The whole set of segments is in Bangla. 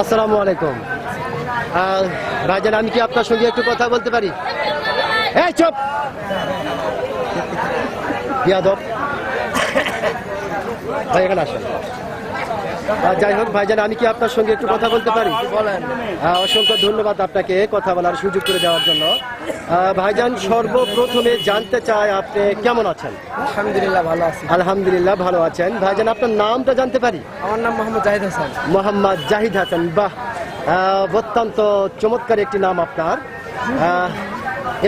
আসসালামু আলাইকুম। ভাইজান আমি কি আপনার সঙ্গে একটু কথা বলতে পারি? এই, চুপ! বিয়াদব ভাই, এখানে আসেন। যাই হোক ভাইজান আমি কি আপনার সঙ্গে একটু কথা বলতে পারি? বলেন। অসংখ্য ধন্যবাদ আপনাকে কথা বলার সুযোগ করে দেওয়ার জন্য। ভাইজান সর্বপ্রথমে জানতে চাই আপনি কেমন আছেন? আলহামদুলিল্লাহ ভালো আছি। আলহামদুলিল্লাহ ভালো আছেন। ভাইজান আপনার নামটা জানতে পারি? আমার নাম মোহাম্মদ জাহিদ হাসান। মোহাম্মদ জাহিদ হাসান বাহ। অত্যন্ত চমৎকার একটি নাম আপনার।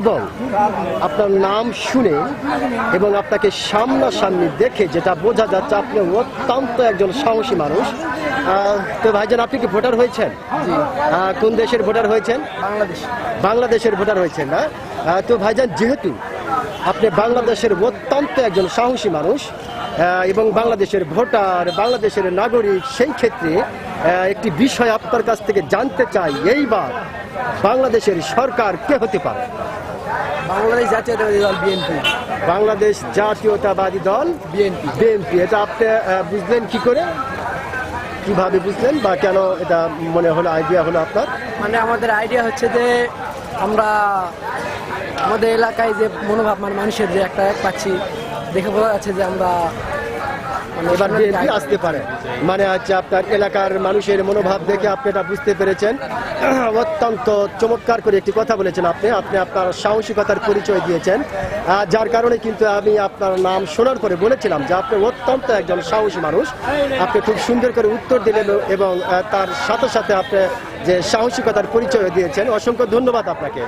এবং আপনার নাম শুনে এবং আপনাকে সামনাসামনি দেখে যেটা বোঝা যাচ্ছে আপনি অত্যন্ত একজন সাহসী মানুষ। তো ভাইজান আপনি কি ভোটার হয়েছেন? কোন দেশের ভোটার হয়েছেন? বাংলাদেশ। বাংলাদেশের ভোটার হয়েছেন না? তো ভাইজান যেহেতু আপনি বাংলাদেশের অত্যন্ত একজন সাহসী মানুষ এবং বাংলাদেশের ভোটার বাংলাদেশের নাগরিক সেই ক্ষেত্রে একটি বিষয় আপনার কাছ থেকে জানতে চাই এইবার বাংলাদেশের সরকার কে হতে পারে? বাংলাদেশ জাতীয়তাবাদী দল বিএনপি। বাংলাদেশ জাতীয়তাবাদী দল বিএনপি। বিএনপি। এটা আপনি বুঝলেন কি করে? কীভাবে বুঝলেন বা কেন এটা মনে হলো আইডিয়া হলো আপনার? মানে আমাদের আইডিয়া হচ্ছে যে আমরা আমাদের এলাকায় যে মনোভাব মানে মানুষের যে একটা এক পাচ্ছি দেখে বোঝা যাচ্ছে যে আমরা এবার সামনের বিএনপি আসতে পারে। মানে হচ্ছে আপনার এলাকার মানুষের মনোভাব দেখে আপনি এটা বুঝতে পেরেছেন। অত্যন্ত চমৎকার করে একটি কথা বলেছেন আপনি। আপনি আপনার সাহসিকতার পরিচয় দিয়েছেন। যার কারণে কিন্তু আমি আপনার নাম শোনার পরে বলেছিলাম যে আপনি অত্যন্ত একজন সাহসী মানুষ। আপনি খুব সুন্দর করে উত্তর দিলেন এবং তার সাথে সাথে আপনি যে সাহসিকতার পরিচয় দিয়েছেন, অসংখ্য ধন্যবাদ আপনাকে।